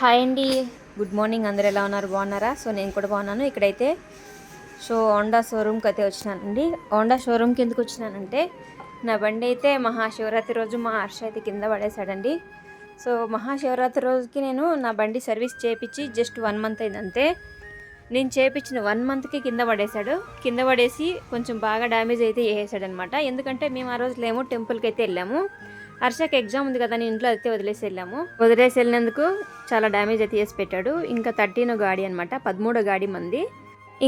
Hi అండి. Good morning. అందరు ఎలా ఉన్నారు? బాగున్నారా? సో నేను కూడా బాగున్నాను. ఇక్కడైతే సో హోండా షోరూమ్కి అయితే వచ్చినానండి. హోండా షోరూమ్కి ఎందుకు వచ్చినానంటే నా బండి అయితే మహాశివరాత్రి రోజు మా హర్ష అయితే కింద పడేశాడండి. సో మహాశివరాత్రి రోజుకి నేను నా బండి సర్వీస్ చేపించి జస్ట్ వన్ మంత్ అయింది అంతే. నేను చేపించిన వన్ మంత్కి కింద పడేశాడు. కింద పడేసి కొంచెం బాగా డ్యామేజ్ అయితే వేసాడనమాట ఎందుకంటే మేము ఆ రోజులేమో టెంపుల్కి అయితే వెళ్ళాము. హర్షకి ఎగ్జామ్ ఉంది కదా నేను ఇంట్లో అయితే వదిలేసి వెళ్ళాము. వదిలేసి వెళ్ళినందుకు చాలా డ్యామేజ్ అయితే చేసి పెట్టాడు. ఇంకా థర్టీన్ గాడి అనమాట పదమూడో గాడి మంది.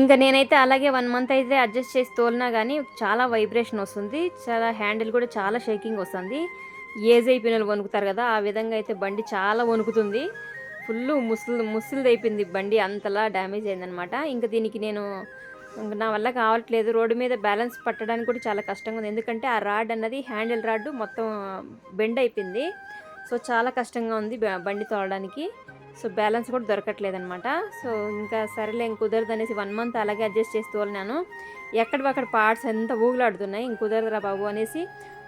ఇంకా నేనైతే అలాగే వన్ మంత్ అయితే అడ్జస్ట్ చేసి తోలినా కానీ చాలా వైబ్రేషన్ వస్తుంది. చాలా హ్యాండిల్ కూడా చాలా షేకింగ్ వస్తుంది. ఏజ్ అయిపోయిన వాళ్ళు వణుకుతారు కదా ఆ విధంగా అయితే బండి చాలా వణుకుతుంది. ఫుల్ ముసలు ముసలిది అయిపోయింది బండి అంతలా డ్యామేజ్ అయిందనమాట ఇంకా దీనికి నేను నా వల్ల కావట్లేదు. రోడ్డు మీద బ్యాలెన్స్ పట్టడానికి కూడా చాలా కష్టంగా ఉంది. ఎందుకంటే ఆ రాడ్ అన్నది హ్యాండిల్ రాడ్ మొత్తం బెండ్ అయిపోయింది. సో చాలా కష్టంగా ఉంది బండి తోలడానికి. సో బ్యాలెన్స్ కూడా దొరకట్లేదు అనమాట సో ఇంకా సరేలే ఇంక కుదరదు అనేసి వన్ మంత్ అలాగే అడ్జస్ట్ చేసి తోలినాను. ఎక్కడివక్కడ పార్ట్స్ ఎంత ఊగులాడుతున్నాయి. ఇంక కుదరదురా బాబు అనేసి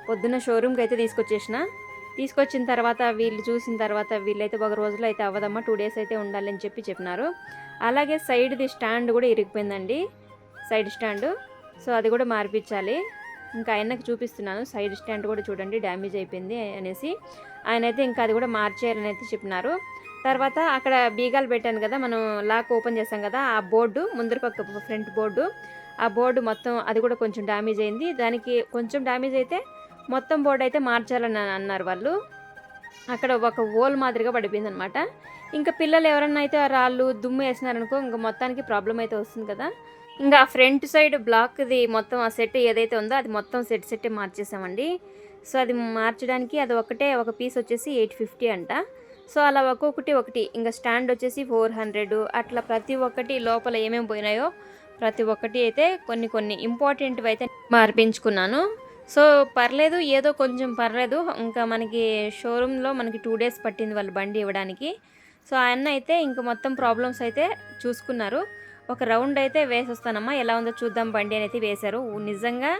పొద్దున్న షోరూమ్కి అయితే తీసుకొచ్చేసిన. తీసుకొచ్చిన తర్వాత వీళ్ళు చూసిన తర్వాత వీళ్ళైతే ఒక రోజులో అయితే అవ్వదమ్మా టూ డేస్ అయితే ఉండాలి అని చెప్పి చెప్పినారు. అలాగే సైడ్ది స్టాండ్ కూడా ఇరిగిపోయిందండి. Side stand. సో అది కూడా మార్పించాలి ఇంకా ఆయనకు చూపిస్తున్నాను. సైడ్ స్టాండ్ కూడా చూడండి డ్యామేజ్ అయిపోయింది అనేసి. ఆయన అయితే ఇంకా అది కూడా మార్చేయాలని అయితే చెప్పినారు. తర్వాత అక్కడ బీగాలు పెట్టాను కదా మనం లాక్ ఓపెన్ చేసాం కదా ఆ బోర్డు ముందర పక్క ఫ్రంట్ బోర్డు. ఆ బోర్డు మొత్తం అది కూడా కొంచెం డ్యామేజ్ అయింది. దానికి కొంచెం డ్యామేజ్ అయితే మొత్తం బోర్డు అయితే మార్చాలని అన్నారు వాళ్ళు. అక్కడ ఒక ఓల్ మాదిరిగా పడిపోయింది అనమాట ఇంకా పిల్లలు ఎవరన్నా అయితే రాళ్ళు దుమ్ము వేసినారనుకో ఇంకా మొత్తానికి ప్రాబ్లం అయితే వస్తుంది కదా. ఇంకా ఫ్రంట్ సైడ్ బ్లాక్ది మొత్తం ఆ సెట్ ఏదైతే ఉందో అది మొత్తం సెట్ సెట్టే మార్చేసామండి. సో అది మార్చడానికి అది ఒకటే ఒక పీస్ వచ్చేసి ఎయిట్ ఫిఫ్టీ అంట. సో అలా ఒక్కొక్కటి ఒకటి. ఇంకా స్టాండ్ వచ్చేసి ఫోర్ హండ్రెడ్. అట్లా ప్రతి ఒక్కటి లోపల ఏమేమి పోయినాయో ప్రతి ఒక్కటి అయితే కొన్ని కొన్ని ఇంపార్టెంట్వి అయితే మార్పించుకున్నాను. సో పర్లేదు ఏదో కొంచెం పర్లేదు. ఇంకా మనకి షోరూంలో మనకి టూ డేస్ పట్టింది వాళ్ళు బండి ఇవ్వడానికి. సో ఆయన అయితే ఇంక మొత్తం ప్రాబ్లమ్స్ అయితే చూసుకున్నారు. ఒక రౌండ్ అయితే వేసొస్తానమ్మా. ఎలా ఉందో చూద్దాం. బండి అనేది వేశారు. నిజంగా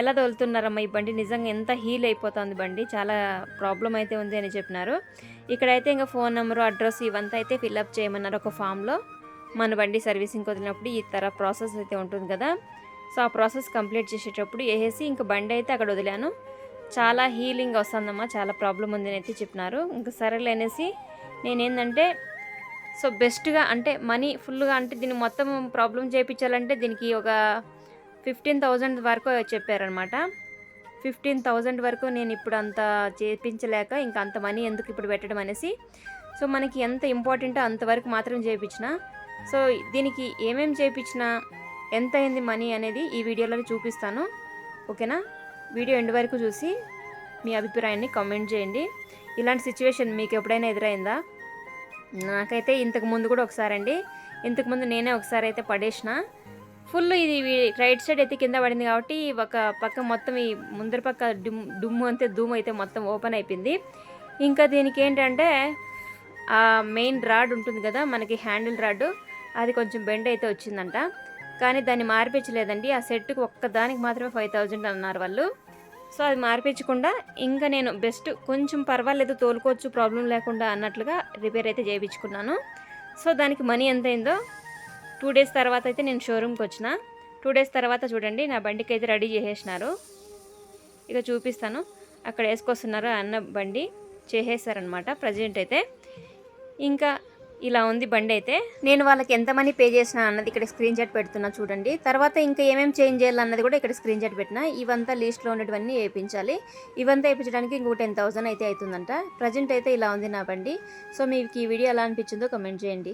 ఎలా తోలుతున్నారమ్మా ఈ బండి? నిజంగా ఎంత హీల్ అయిపోతుంది బండి. చాలా ప్రాబ్లం అయితే ఉంది అని చెప్పినారు. ఇక్కడైతే ఇంకా ఫోన్ నెంబరు అడ్రస్ ఇవంతా అయితే ఫిల్అప్ చేయమన్నారు ఒక ఫామ్లో. మన బండి సర్వీసింగ్ వదిలినప్పుడు ఈ తర ప్రాసెస్ అయితే ఉంటుంది కదా. సో ఆ ప్రాసెస్ కంప్లీట్ చేసేటప్పుడు వేసేసి ఇంకా బండి అయితే అక్కడ వదిలాను. చాలా హీలింగ్ వస్తుందమ్మా. చాలా ప్రాబ్లం ఉంది అని అయితే చెప్పినారు. ఇంకా సరేలే అనేసి నేనేంటంటే సో బెస్ట్గా అంటే మనీ ఫుల్గా అంటే దీన్ని మొత్తం ప్రాబ్లం చేయించాలంటే దీనికి ఒక ఫిఫ్టీన్ థౌజండ్ వరకు చెప్పారనమాట. ఫిఫ్టీన్ థౌజండ్ వరకు నేను ఇప్పుడు అంత చేయించలేక ఇంకా అంత మనీ ఎందుకు ఇప్పుడు పెట్టడం అనేసి. సో మనకి ఎంత ఇంపార్టెంటో అంతవరకు మాత్రం చేయించిన సో దీనికి ఏమేం చేయించినా ఎంత అయింది మనీ అనేది ఈ వీడియోలో చూపిస్తాను. ఓకేనా? వీడియో ఎండ్ వరకు చూసి మీ అభిప్రాయాన్ని కామెంట్ చేయండి. ఇలాంటి సిచ్యువేషన్ మీకు ఎప్పుడైనా ఎదురైందా? నాకైతే ఇంతకు ముందు కూడా ఒకసారి అండి ఇంతకు ముందు నేనే ఒకసారి అయితే పడేసిన. ఫుల్ ఇది రైట్ సైడ్ అయితే కింద పడింది కాబట్టి ఒక పక్క మొత్తం ఈ ముందర పక్క డుమ్ డుమ్ము అంతే ధూమ్ అయితే మొత్తం ఓపెన్ అయిపోయింది. ఇంకా దీనికి ఏంటంటే ఆ మెయిన్ రాడ్ ఉంటుంది కదా మనకి హ్యాండిల్ రాడ్ అది కొంచెం బెండ్ అయితే వచ్చిందంట. కానీ దాన్ని మార్పించలేదండి. ఆ సెట్కి ఒక్కదానికి మాత్రమే ఫైవ్ థౌజండ్ అన్నారు వాళ్ళు. సో అది మార్పించకుండా ఇంకా నేను బెస్ట్ కొంచెం పర్వాలేదు తోలుకోవచ్చు ప్రాబ్లం లేకుండా అన్నట్లుగా రిపేర్ అయితే చేయించుకున్నాను సో దానికి మనీ ఎంత అయిందో టూ డేస్ తర్వాత అయితే నేను షోరూమ్కి వచ్చిన. టూ డేస్ తర్వాత చూడండి నా బండికి అయితే రెడీ చేసేసినారు. ఇక చూపిస్తాను అక్కడ వేసుకొస్తున్నారు అన్న బండి చేసేసారనమాట ప్రజెంట్ అయితే. ఇంకా ఇలా ఉంది బండి అయితే. నేను వాళ్ళకి ఎంత మనీ పే చేసిన అన్నది ఇక్కడ స్క్రీన్ షాట్ పెడుతున్నా చూడండి. తర్వాత ఇంకా ఏమేమి చేంజ్ చేయాలన్నది కూడా ఇక్కడ స్క్రీన్ షాట్ పెట్టిన. ఇవంతా లిస్ట్లో ఉండేటివన్నీ వేయించాలి. ఇవంతా వేయించడానికి ఇంకో టెన్ థౌసండ్ అయితే అవుతుందంట. ప్రజెంట్ అయితే ఇలా ఉంది నా బండి. సో మీకు ఈ వీడియో ఎలా అనిపించిందో కమెంట్ చేయండి.